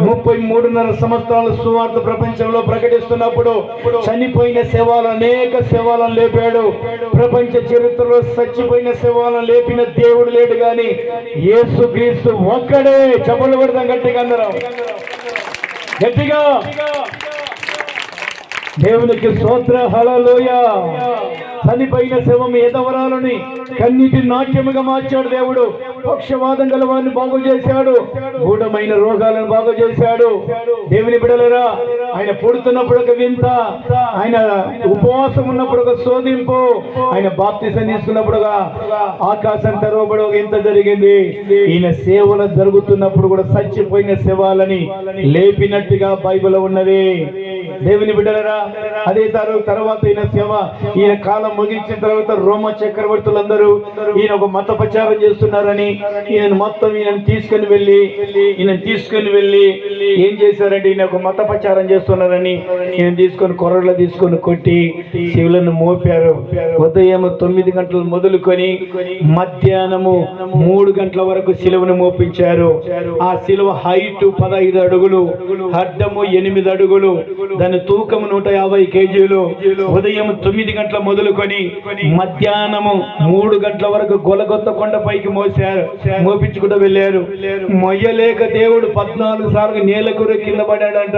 ముప్పై మూడున్నర సంవత్సరాల సువార్త ప్రపంచంలో ప్రకటిస్తున్నప్పుడు చనిపోయిన శవాలు అనేక శవాలను లేపాడు. ప్రపంచ చరిత్రలో చచ్చిపోయిన శవాలను లేపిన దేవుడు లేడు గాని యేసు క్రీస్తు ఒక్కడే. చెప్పలు పెడతాం గట్టిగా అందరం. గట్టిగా. దేవునికి స్తోత్ర. హలలోయ చనిపోయిన శవం ఎదవరాలని కన్నీటి నాట్యముగా మార్చాడు దేవుడు. పక్షవాదం గల వారిని బాగు చేశాడు. గూఢమైన రోగాలను బాగు చేశాడు. దేవుని బిడలరా ఆయన పుడుతున్నప్పుడు ఒక వింత ఆయన ఉపవాసం ఉన్నప్పుడు ఒక శోధింపు ఆయన బాప్తిసం తీసుకున్నప్పుడు ఆకాశం తెరవబడి ఒక ఇంత జరిగింది. ఈయన సేవలు జరుగుతున్నప్పుడు కూడా చచ్చిపోయిన శవాలని లేపినట్టుగా బైబిల్ ఉన్నది. దేవుని బిడ్డలరా అదే తరు తర్వాత ఈయన సేవ ఈయన కాలం ముగించిన తర్వాత రోమ చక్రవర్తులందరూ ఈయన ఒక మత ప్రచారం చేస్తున్నారని ఈయన మొత్తం ఈయన తీసుకుని వెళ్ళి ఈయన తీసుకుని వెళ్ళి ఏం చేశారంటే ఈయన ఒక మత ప్రచారం చేస్తున్నారని ఈయన తీసుకొని కొరలు తీసుకొని కొట్టి శివులను మోపారు. ఉదయం తొమ్మిది గంటలు మొదలుకొని మధ్యాహ్నము మూడు గంటల వరకు శిలువను మోపించారు. ఆ శిలువ హైట్ పదహైదు అడుగులు అడ్డము ఎనిమిది అడుగులు దాని తూకము నూట యాభై కేజీలు. ఉదయం తొమ్మిది గంటల మొదలుకొని మధ్యాహ్నము మూడు గంటల వరకు గొలగొత్త కొండ పైకి మోసారు మోపించుకుంటూ వెళ్ళారు. మొయ్యలేక దేవుడు పద్నాలుగు సార్లు నేలకు కింద పడాడంట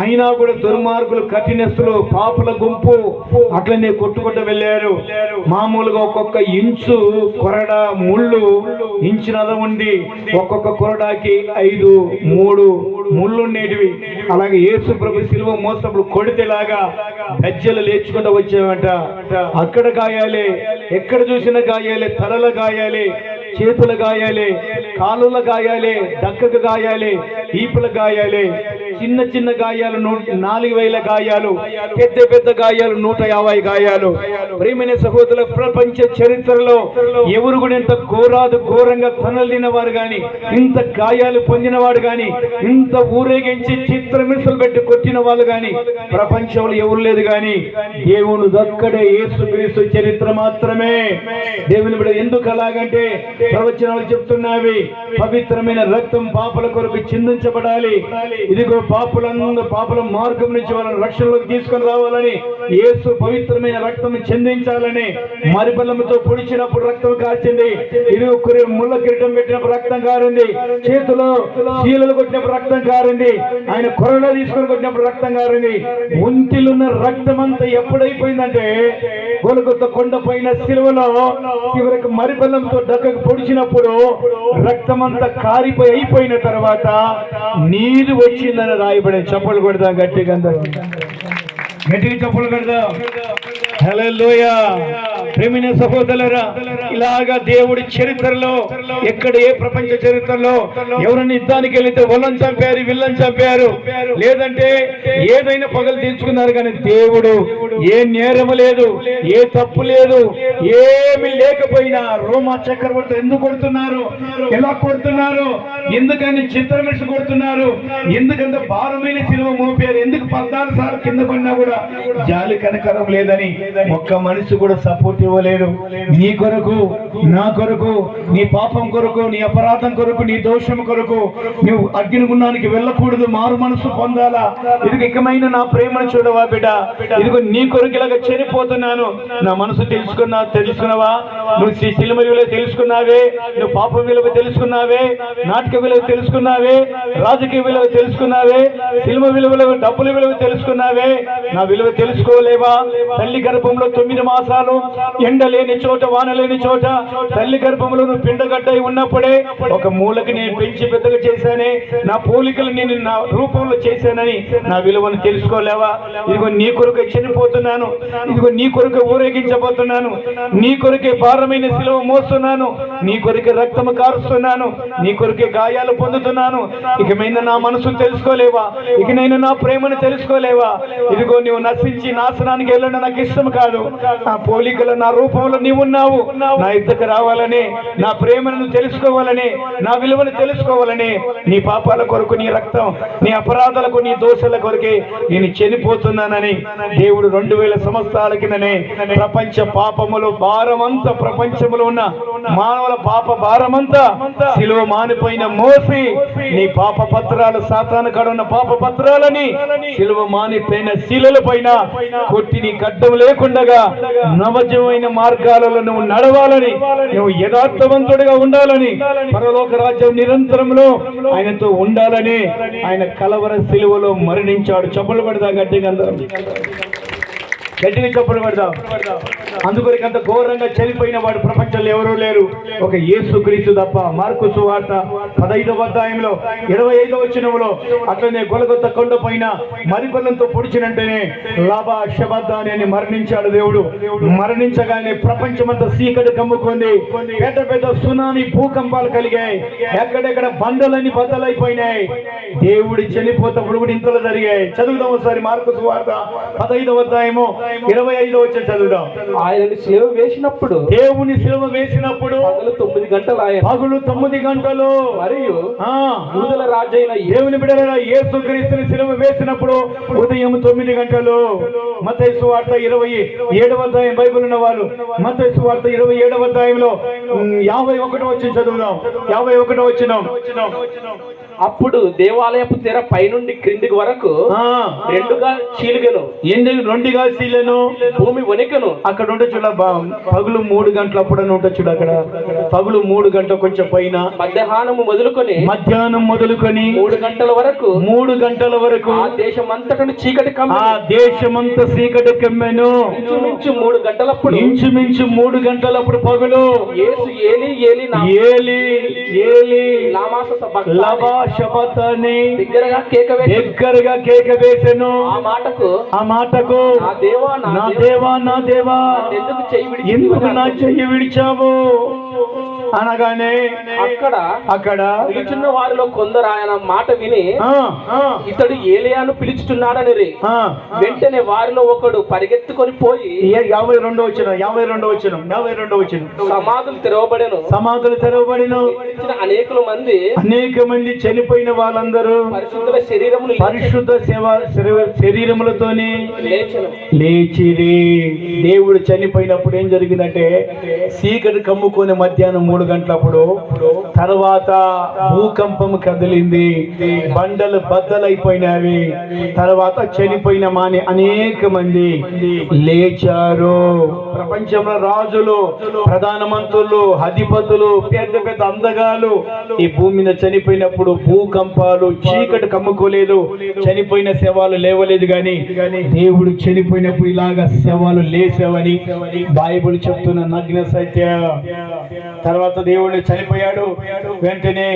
అయినా కూడా దుర్మార్గులు కఠినస్తులు పాపుల గుంపు అట్లనే కొట్టుకుంటూ వెళ్ళారు. మామూలుగా ఒక్కొక్క ఇంచు కొరడ ముళ్ళు ఇంచునద ఉండి ఒక్కొక్క కొరడాకి ఐదు మూడు ముళ్ళు ఉండేటివి. అలాగే యేసు ప్రభు సిలువ మోసినప్పుడు కొడితేలాగా గజ్జలు లేచుకుంటూ వచ్చామంట అక్కడ గాయాలే ఎక్కడ చూసిన గాయాలే తలల గాయాలే చేతుల గాయాలే కాలుల గాయాలే డక్కకు గాయాలే ఈపుల గాయాలే. చిన్న చిన్న గాయాలు నాలుగు వేల గాయాలు పెద్ద పెద్ద గాయాలు నూట యాభై గాయాలు. ప్రేమైన సహోదరుల ప్రపంచ చరిత్రలో ఎవరు కూడా ఇంత ఘోరాదు ఘోరంగా తనలిన వారు గాని ఇంత గాయాలు పొందినవాడు గాని ఇంత ఊరేగించి చిత్రమిసలు పెట్టి కొట్టిన వాళ్ళు గాని ప్రపంచంలో ఎవరు లేదు గాని దేవుడు దక్కడే యేసుక్రీస్తు చరిత్ర మాత్రమే. దేవుని బిడ్డ ఎందుకు అలాగంటే ప్రవచనాలు చెప్తున్నావి? పవిత్రమైన రక్తం పాపల కొరకు చిందించబడాలి. ఇదిగో పాపులందరూ పాపల మార్గం నుంచి వాళ్ళని రక్షణలోకి తీసుకొని రావాలని యేసు పవిత్రమైన రక్తం చెందించాలని మరిబలంతో పొడిచినప్పుడు రక్తం కాచింది. ఇది ముళ్ళ కిరీటం పెట్టినప్పుడు రక్తం కారింది. చేతిలో శీలలు కొట్టినప్పుడు రక్తం కారింది. ఆయన కొరలో తీసుకొని కొట్టినప్పుడు రక్తం కారింది. ఒంటిలున్న రక్తం అంతా ఎప్పుడైపోయిందంటే గొలగొత్త కొండ పైన సిలువలో చివరికి మరిబలంతో డక్కకు పొడిచినప్పుడు రక్తం అంతా కారిపోయి అయిపోయిన తర్వాత నీరు వచ్చిందని రాయబడే చప్పలు కొడదాం గట్టిగా అందరూ. గట్టిగా చప్పలు కొడదాం. హల్లెలూయ. ప్రేమిన సహోదరులరా ఇలాగా దేవుడి చరిత్రలో ఎక్కడ ఏ ప్రపంచ చరిత్రలో ఎవరైనా యుద్ధానికి వెళితే వల్లని చంపారు విల్లని చంపారు లేదంటే ఏదైనా పగలు తీర్చుకున్నారు కానీ దేవుడు ఏ నేరము లేదు ఏ తప్పు లేదు ఏమి లేకపోయినా రోమా చక్రవర్తి ఎందుకు కొడుతున్నారు ఎలా కొడుతున్నారు ఎందుకని చిత్రమిష కొడుతున్నారు ఎందుకంత భారమైన సిలువ మోపారు ఎందుకు పద్నాలుగు సార్లు కింద పడినా కూడా జాలి కనకరం లేదని ఒక్క మనిషి కూడా సపోర్ట్ ఇవ్వలేదు నీ కొరకు నా కొరకు నీ పాపం కొరకు నీ అపరాధం కొరకు నీ దోషం కొరకు నువ్వు అగ్నిగుణానికి వెళ్ళకూడదు మారు మనసు పొందాలా? ఇది ఇకమైన నా ప్రేమను చూడవా బిడ్డ? ఇదిగో నీ కొరకు ఇలాగ చనిపోతున్నాను. నా మనసు తెలుసుకున్నా తెలుసుకున్నావా? నువ్వు శ్రీ శిలుమ విలువ తెలుసుకున్నావే నువ్వు పాప విలువ తెలుసుకున్నావే నాటక విలువ తెలుసుకున్నావే రాజకీయ విలువ తెలుసుకున్నావే శిలుమ విలువలు డబ్బుల విలువ తెలుసుకున్నావే నా విలువ తెలుసుకోలేవా? తల్లి గర్భంలో తొమ్మిది మాసాలు ఎండ లేని చోట వాన లేని చోట తల్లి గర్భంలో నువ్వు పిండగడ్డై ఉన్నప్పుడే ఒక మూలకి నేను పెంచి పెద్దగా చేశానే నా పోలికలు నేను నా రూపంలో చేశానని నా విలువను తెలుసుకోలేవా? ఇదిగో నీ కొరకు చనిపోతున్నాను ఇదిగో నీ కొరకు ఊరేగించబోతున్నాను నీ కొరకే భారమైన శిలువ మోస్తున్నాను నీ కొరకే రక్తము కారుస్తున్నాను నీ కొరకే గాయాలు పొందుతున్నాను. ఇక మీద నా మనసు తెలుసుకోలేవా? ఇక నేను నా ప్రేమను తెలుసుకోలేవా? ఇదిగో నువ్వు నశించి నాశనానికి వెళ్ళడం నాకు ఇష్టం కాదు. నా పోలికలు నా రూపంలో నీవు ఉన్నావు. నా ఇద్దరికి రావాలని నా ప్రేమను తెలుసుకోవాలని నా విలువను తెలుసుకోవాలని నీ పాపాల కొరకు నీ రక్తం నీ అపరాధాలకు నీ దోషాల కొరకే నేను చనిపోతున్నానని దేవుడు రెండు వేల సంవత్సరాల కిందనే ప్రపంచ పాపములు భారమంతా ప్రపంచములో ఉన్న మానవుల పాప భారమంతా శిలువ మానిపోయిన మోసి నీ పాప పత్రాలు సాతాను కాడున్న పాప పత్రాలని శిలువ మానిపోయిన శిలల పైన కొట్టి నీ గడ్డం లేకుండగా నవజమైన మార్గాలలో నువ్వు నడవాలని నువ్వు యథార్థవంతుడిగా ఉండాలని పరలోక రాజ్యం నిరంతరంలో ఆయనతో ఉండాలని ఆయన కలవర శిలువలో మరణించాడు. చెప్పులు పడదా గట్టిగా అందరం. గట్టిగా చెప్పులు పడదాం. అందుకొరికి అంత ఘోరంగా చనిపోయిన వాడు ప్రపంచంలో ఎవరూ లేరు. ఒక యేసు క్రీస్తు తప్ప మార్కు సువార్త పదైదవ అధ్యాయంలో ఇరవై ఐదవ వచ్చినములో అట్లనే గొలగొత్త కొండ పైన మరికొల్లంతో పొడిచినంటేనే లాభ శబద్ద అని మరణించాడు దేవుడు. మరణించగానే ప్రపంచమంతా సీకటి కమ్ముకుంది. పెద్ద పెద్ద సునామీ భూకంపాలు కలిగాయి. ఎక్కడెక్కడ బండలన్నీ బద్దలైపోయినాయి. దేవుడి చనిపోతప్పుడు కూడా ఇంతలో జరిగాయి. చదువుదాం ఒకసారి మార్కు సువార్త పదైదవ అధ్యాయము ఇరవై ఐదో వచ్చి చదువుదాం. ఆయనని సిలువ వేసినప్పుడు దేవుని సిలువ వేసినప్పుడు పగలు తొమ్మిది గంటలు ఆయన పగులు తొమ్మిది గంటలు. మరియు ఆ. యూదుల రాజైన దేవుని బిడ్డల యేసు క్రీస్తుని సిలువ వేసినప్పుడు ఉదయం తొమ్మిది గంటలు. మతైసు వార్త ఇరవై ఏడవ అధ్యాయం బైబిల్ ఉన్న వాళ్ళు మతైసు వార్త ఇరవై ఏడవ అధ్యాయంలో యాభై ఒకటో వచ్చి చదువుదాం. యాభై ఒకటో వచ్చినాం అప్పుడు దేవాలయపు తెర పైనుండి క్రిందికి వరకు రెండుగా చీలిగను. ఎన్ని రెండుగా సీలను భూమి వణికను అక్కడ ఉంటే చూడ పగులు మూడు గంటలు అప్పుడని ఉంటే చూడు అక్కడ. పగులు మూడు గంటల కొంచెం పైన. మధ్యాహ్నము మొదలుకొని మధ్యాహ్నం మొదలుకొని మూడు గంటల వరకు మూడు గంటల వరకు ఆ దేశం అంతటను చీకటి కమ్మి ఆ దేశమంతా సీకటి కమ్మెను. ఇంచుమించు మూడు గంటలప్పుడు. ఇంచుమించు మూడు గంటలప్పుడు పగులు. యేసు ఏలి ఏలి నా ఏలి ఏలి లబా దగ్గరగా కేక దగ్గరగా కేక వేసెను. ఆ మాటకు ఆ మాటకు నా దేవా నా నా దేవా, నా దేవా ఎందుకు నా చెయ్యి విడిచావు? అనగానే అక్కడ అక్కడ నిలుచున్న వారిలో కొందరు ఆయన మాట విని ఇతడు ఏలియాను పిలుచుతున్నాడని. వెంటనే వారిలో ఒకడు పరిగెత్తుకొని పోయి యాభై రెండో వచ్చిన యాభై రెండో వచ్చిన యాభై రెండో వచ్చిన సమాధులు తెరవబడెను. సమాధులు తెరవబడిన. అనేకుల మంది అనేక మంది చనిపోయిన వాళ్ళందరూ పరిశుద్ధుల శరీరములు పరిశుద్ధ సేవ శరీర- శరీరములతోని లేచిరి. దేవుడు చనిపోయినప్పుడు ఏం జరిగిందంటే సీకటి కమ్ముకొని మధ్యాహ్నం మూడు గంటలప్పుడు తర్వాత భూకంపం కదిలింది. బండలు బద్దలైపోయినవి. తర్వాత చనిపోయిన మాని అనేక మంది లేచారు. ప్రపంచంలో రాజులు ప్రధానమంత్రులు అధిపతులు పెద్ద పెద్ద అందగాలు ఈ భూమి మీద చనిపోయినప్పుడు భూకంపాలు చీకటి కమ్ముకోలేదు. చనిపోయిన శవాలు లేవలేదు గాని దేవుడు చనిపోయినప్పుడు ఇలాగా శవాలు లేచావని బైబిల్ చెప్తున్న నగ్న సత్య. తర్వాత దేవుడు చనిపోయాడు. వెంటనే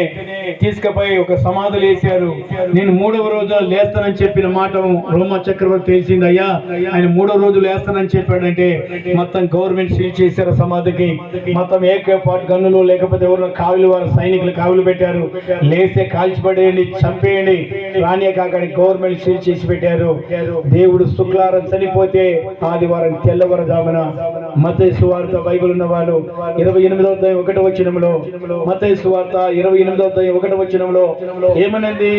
తీసుకుపోయి ఒక సమాధులు వేశారు. నేను మూడవ రోజు లేస్తానని చెప్పిన మాట రోమ చక్రవర్తి తెలిసింది అయ్యా ఆయన మూడవ రోజు లేస్తానని చెప్పాడంటే మొత్తం గవర్నమెంట్ సీల్ చేశారు సమాధికి. మొత్తం ఏకే పాటు గన్నులు లేకపోతే ఎవరు కావులు వారు సైనికులు కావులు పెట్టారు. లేస్తే కాల్చిపడేయండి చంపేయండి. రానియ కాకని గవర్నమెంట్ సీల్ చేసి పెట్టారు. దేవుడు శుక్లారం చనిపోతే ఆదివారం తెల్లవారుజామున మత సువార్త బైబిల్ ఉన్న వాళ్ళు ఇరవై ఎనిమిదవ అధ్యాయం ఒకటి వచ్చినంలో మత సువార్త ఇరవై ఎనిమిదవ అధ్యాయం ఒకటి వచ్చినంలో ఏమనంది?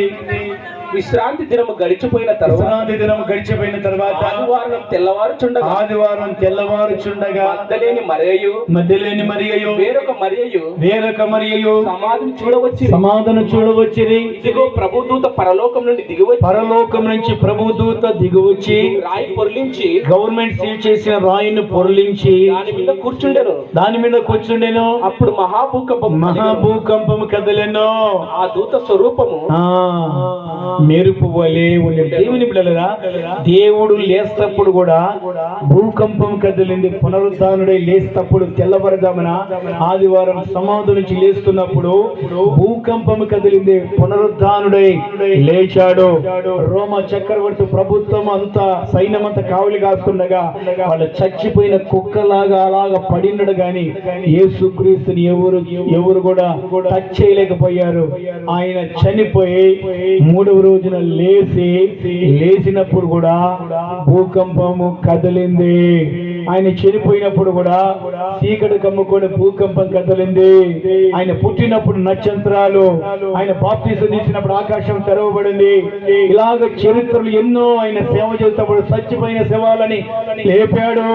విశ్రాంతి దినము గడిచిపోయిన తర్వాత విశ్రాంతి దినం గడిచిపోయిన తర్వాత ఆదివారం తెల్లవారుచుండగా ఆదివారం తెల్లవారుచుండగా మద్దలేని మరియు మధ్యలేని మరియయు వేరొక మరియు వేరొక మరియయు సమాధిని చూడవచ్చి సమాధానం చూడవచ్చిరి. ఇదిగో ప్రభుదూత పరలోకం నుండి దిగివచ్చి పరలోకం నుంచి ప్రభుదూత దిగువచ్చి రాయి పొర్లించి గవర్నమెంట్ సీల్ చేసిన రాయిని పొరలించి దాని మీద కూర్చుండెను. దాని మీద కూర్చుండెను. అప్పుడు మహాభూకంపం. మహాభూకంపం కదలెను. ఆ దూత స్వరూపము మెరుపు వలె ఉండే దేవుని పిల్లలరా దేవుడు లేస్తప్పుడు కూడా భూకంపం కదిలింది పునరుద్ధానుడై లేస్తప్పుడు తెల్లవారుజామున ఆదివారం సమాధి నుంచి లేస్తున్నప్పుడు భూకంపం కదిలింది పునరుద్ధానుడై లేచాడు. రోమ చక్రవర్తి ప్రభుత్వం అంతా సైన్యమంతా కావులు కావలి కాస్తుండగా వాళ్ళు చచ్చిపోయిన కుక్కలాగా అలాగా పడినడు గాని యేసుక్రీస్తుని ఎవరు ఎవరు కూడా టచ్ చేయలేకపోయారు. ఆయన చనిపోయి మూడవ రోజున లేచి లేచినప్పుడు కూడా భూకంపము కదిలింది. ఆయన చనిపోయినప్పుడు కూడా చీకటి కమ్ముకొని భూకంపం కదలింది. ఆయన పుట్టినప్పుడు నక్షత్రాలు ఆయన బాప్తీసం తీసినప్పుడు ఆకాశం తెరవబడింది. ఇలాగ చరిత్రలు ఎన్నో ఆయన సేవ చేసినప్పుడు చచ్చిపోయిన శవాలని లేపాడు.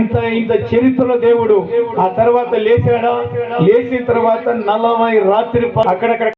ఇంత ఇంత చరిత్రలో దేవుడు ఆ తర్వాత లేచాడా? లేచిన తర్వాత నలభై రాత్రి అక్కడక్కడ